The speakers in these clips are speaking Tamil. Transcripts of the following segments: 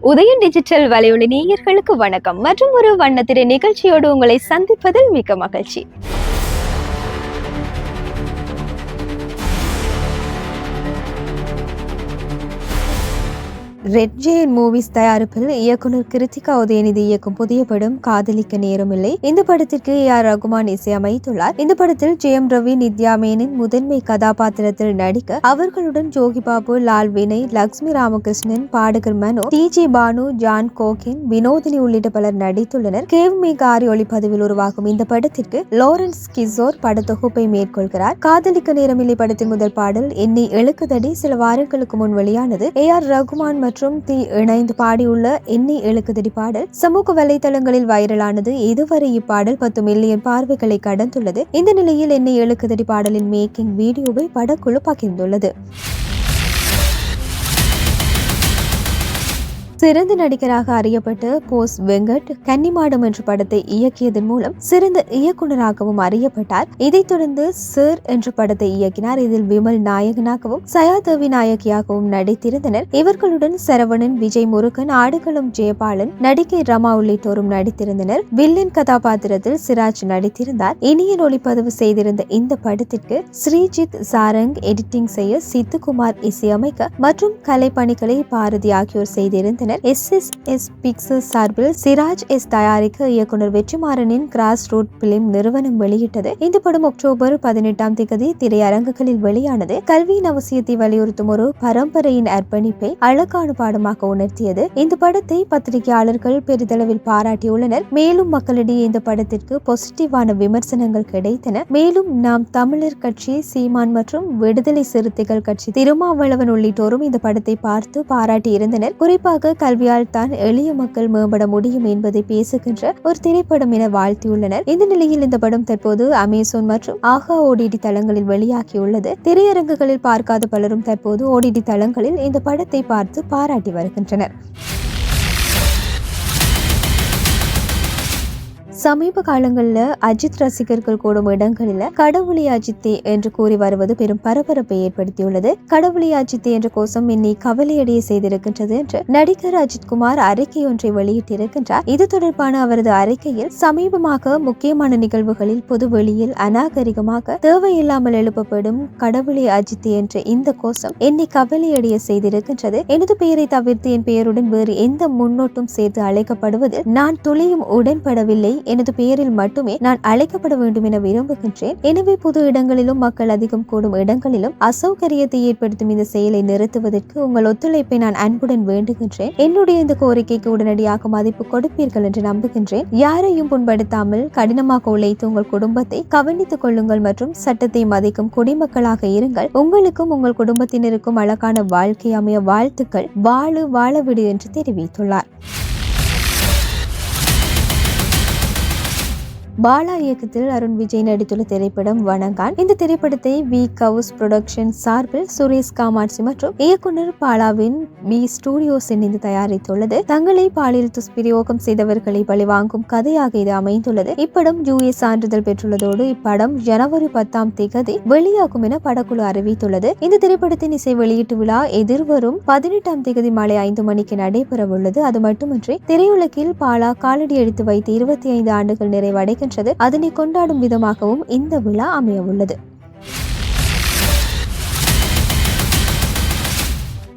உதயம் டிஜிட்டல் வலையொலி நேயர்களுக்கு வணக்கம். மற்றும் ஒரு வண்ணத்திரை நிகழ்ச்சியோடு உங்களை சந்திப்பதில் மிக்க மகிழ்ச்சி. ரெட் ஜெயின் மூவிஸ் தயாரிப்பில் இயக்குனர் கிருத்திகா உதயநிதி இயக்கும் புதிய படம் காதலிக்க நேரமில்லை. இந்த படத்திற்கு ஏ ஆர் ரகுமான் இசையமைத்துள்ளார். இந்த படத்தில் ஜெயம் ரவி நித்யா மேனின் முதன்மை கதாபாத்திரத்தில் நடிக்க அவர்களுடன் ஜோகி பாபு லால் வினய் லக்ஷ்மி ராமகிருஷ்ணன் பாடகர் Mano T G Bhanu John Kokken Vinodhini உள்ளிட்ட பலர் நடித்துள்ளனர். கேவ் மேகாரி ஒளிப்பதிவில் உருவாகும் இந்த படத்திற்கு லாரன்ஸ் கிசோர் படத்தொகுப்பை மேற்கொள்கிறார். காதலிக்க நேரமில்லை படத்தின் முதல் பாடல் என்னை எழுக்குதடி சில வாரங்களுக்கு முன் வெளியானது. ஏ ஆர் ரகுமான் மற்றும் மற்றும் தி இணைந்து பாடியுள்ள எண்ணி எழுக்குதடி பாடல் சமூக வலைதளங்களில் வைரலானது இதுவரை இப்பாடல் பத்து மில்லியன் பார்வைகளை கடந்துள்ளது. இந்த நிலையில் எண்ணி எழுக்குதடி பாடலின் மேக்கிங் வீடியோவை படக்குழு பகிர்ந்துள்ளது. சிறந்த நடிகராக அறியப்பட்டு போஸ் வெங்கட் கன்னிமாடம் என்ற படத்தை இயக்கியதன் மூலம் சிறந்த இயக்குனராகவும் அறியப்பட்டார். இதைத் தொடர்ந்து சிர் என்ற படத்தை இயக்கினார். இதில் விமல் நாயகனாகவும் சயாதேவி நாயகியாகவும் நடித்திருந்தனர். இவர்களுடன் சரவணன் விஜய் முருகன் ஆடுகளம் ஜெயபாலன் நடிகை ரமா உள்ளிட்டோரும் நடித்திருந்தனர். வில்லன் கதாபாத்திரத்தில் சிராஜ் நடித்திருந்தார். இனியன் ஒளிப்பதிவு செய்திருந்த இந்த படத்திற்கு ஸ்ரீஜித் சாரங் எடிட்டிங் செய்ய சித்துக்குமார் இசையமைக்க மற்றும் கலைப்பணிகளை பாரதி ஆகியோர் செய்திருந்தனர். இயக்குனர் எஸ் எஸ் எஸ் பிக்சர்ஸ் சார்பில் சிராஜ் எஸ் தயாரிக்க இயக்குனர் வெற்றிமாறனின் கிராஸ் ரூட் பிலிம் நிறுவனம் வெளியிட்டது. இந்த படம் அக்டோபர் பதினெட்டாம் திகதி திரையரங்குகளில் வெளியானது. கல்வியின் அவசியத்தை வலியுறுத்தும் ஒரு பரம்பரையின் அர்ப்பணிப்பை அழகான பாடமாக உணர்த்தியது. இந்த படத்தை பத்திரிகையாளர்கள் பெரிதளவில் பாராட்டியுள்ளனர். மேலும் மக்களிடையே இந்த படத்திற்கு பாசிட்டிவான விமர்சனங்கள் கிடைத்தன. மேலும் நாம் தமிழர் கட்சி சீமான் மற்றும் விடுதலை சிறுத்தைகள் கட்சி திருமாவளவன் உள்ளிட்டோரும் இந்த படத்தை பார்த்து பாராட்டி இருந்தனர் குறிப்பாக கல்வியால் தான் எளிய மக்கள் மேம்பட முடியும் என்பதை பேசுகின்ற ஒரு திரைப்படம் என வாழ்த்தியுள்ளனர். இந்த நிலையில் இந்த படம் தற்போது அமேசான் மற்றும் ஆகா ஓடிடி தளங்களில் வெளியாகியுள்ளது. திரையரங்குகளில் பார்க்காத பலரும் தற்போது ஓடிடி தளங்களில் இந்த படத்தை பார்த்து பாராட்டி வருகின்றனர். சமீப காலங்களில் அஜித் ரசிகர்கள் கூடும் இடங்களில் கடவுளி அஜித்தே என்று கூறி வருவது பெரும் பரபரப்பை ஏற்படுத்தியுள்ளது. கடவுளி அஜித்தே என்ற கோஷம் என்னை கவலையடைய செய்திருக்கின்றது என்று நடிகர் அஜித் குமார் அறிக்கை ஒன்றை வெளியிட்டிருக்கின்றார். இது தொடர்பான அவரது அறிக்கையில் சமீபமாக முக்கியமான நிகழ்வுகளில் பொதுவெளியில் அநாகரிகமாக தேவையில்லாமல் எழுப்பப்படும் கடவுளி அஜித் என்ற இந்த கோஷம் என்னை கவலையடைய செய்திருக்கின்றது. எனது பெயரை தவிர்த்து என் பெயருடன் வேறு எந்த முன்னோட்டும் சேர்த்து அழைக்கப்படுவது நான் துளியும் உடன்படவில்லை எனது பெயரில் மட்டுமே நான் அழைக்கப்பட வேண்டும் என விரும்புகின்றேன். எனவே பொது இடங்களிலும் மக்கள் அதிகம் கூடும் இடங்களிலும் அசௌகரியத்தை ஏற்படுத்தும் இந்த செயலை நிறுத்துவதற்கு உங்கள் ஒத்துழைப்பை நான் அன்புடன் வேண்டுகின்றேன். என்னுடைய இந்த கோரிக்கைக்கு உடனடியாக மதிப்பு கொடுப்பீர்கள் என்று நம்புகின்றேன். யாரையும் புண்படுத்தாமல் கடினமாக உழைத்து உங்கள் குடும்பத்தை கவனித்துக் கொள்ளுங்கள் மற்றும் சட்டத்தை மதிக்கும் குடிமக்களாக இருங்கள். உங்களுக்கும் உங்கள் குடும்பத்தினருக்கும் அழகான வாழ்க்கை அமைய வாழ்த்துக்கள். வாழு வாழவிடு என்று தெரிவித்துள்ளார். பாலா இயக்கத்தில் அருண் விஜய் நடித்துள்ள திரைப்படம் வணங்கான். இந்த திரைப்படத்தை வி. கவுஸ் புரொடக்ஷன் சார்பில் சுரேஷ் காமாட்சி மற்றும் இயக்குனர் பாலாவின் பி. ஸ்டூடியோஸ் இணைந்து தயாரித்துள்ளது. தங்களை பாலியல் துஷ்பிரயோகம் செய்தவர்களை பழிவாங்கும் கதையாக இது அமைந்துள்ளது. இப்படம் யூஏ சான்றிதழ் பெற்றுள்ளதோடு இப்படம் ஜனவரி பத்தாம் தேதி வெளியாகும் என படக்குழு அறிவித்துள்ளது. இந்த திரைப்படத்தின் இசை வெளியீட்டு விழா எதிர்வரும் பதினெட்டாம் தேதி மாலை ஐந்து மணிக்கு நடைபெறவுள்ளது. அது மட்டுமின்றி திரையுலகில் பாலா காலடி எடுத்து வைத்து இருபத்தி ஐந்து ஆண்டுகள் நிறைவடைகின்ற வருகின்றது அதனை கொண்டாடும் விதமாகவும் இந்த விழா அமையவுள்ளது.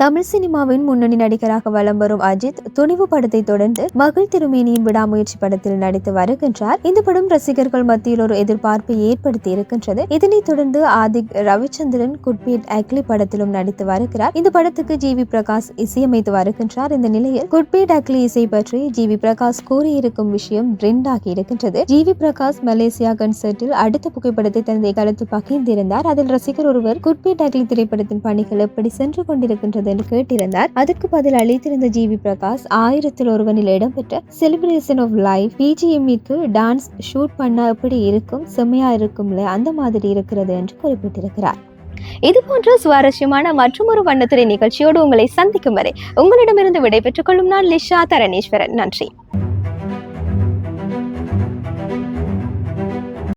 தமிழ் சினிமாவின் முன்னணி நடிகராக வலம் வரும் அஜித் துணிவு படத்தை தொடர்ந்து மகள் திருமேனியின் விடாமுயற்சி படத்தில் நடித்து வருகின்றார். இந்த படம் ரசிகர்கள் மத்தியில் ஒரு எதிர்பார்ப்பை ஏற்படுத்தி இருக்கின்றது. இதனைத் தொடர்ந்து ஆதிக் ரவிச்சந்திரன் குட்பீட் அக்லி படத்திலும் நடித்து வருகிறார். இந்த படத்துக்கு ஜி வி பிரகாஷ் இசையமைத்து வருகின்றார். இந்த நிலையில் குட்பீட் அக்லி இசை பற்றி ஜி வி பிரகாஷ் கூறியிருக்கும் விஷயம் ட்ரெண்ட் ஆகி இருக்கின்றது. ஜி வி பிரகாஷ் மலேசியா கன்சர்ட்டில் அடுத்த புகைப்படத்தை தனது காலத்தில் பகிர்ந்திருந்தார். அதில் ரசிகர் ஒருவர் குட்பீட் அக்லி திரைப்படத்தின் பணிகள் எப்படி சென்று கொண்டிருக்கின்றது என்று கேட்டிருந்தார். அதற்கு பதில் அளித்திருந்த ஜி. வி. பிரகாஷ் ஆயிரத்தில் ஒருவனில் இடம்பெற்ற செலிப்ரேஷன் ஆஃப் லைஃப் பிஜிஎம்இக்கு டான்ஸ் ஷூட் பண்ண எப்படி இருக்கும்? செம்மையா இருக்கும்ல? அந்த மாதிரி இருக்கிறது என்று குறிப்பிட்டிருக்கிறார். இது போன்ற சுவாரஸ்யமான மற்றும் ஒரு வண்ணத்துறை நிகழ்ச்சியோடு உங்களை சந்திக்கும் வரை உங்களிடமிருந்து விடைபெற்றுக் கொள்ளும் நான் லிஷா தரணேஸ்வரன். நன்றி.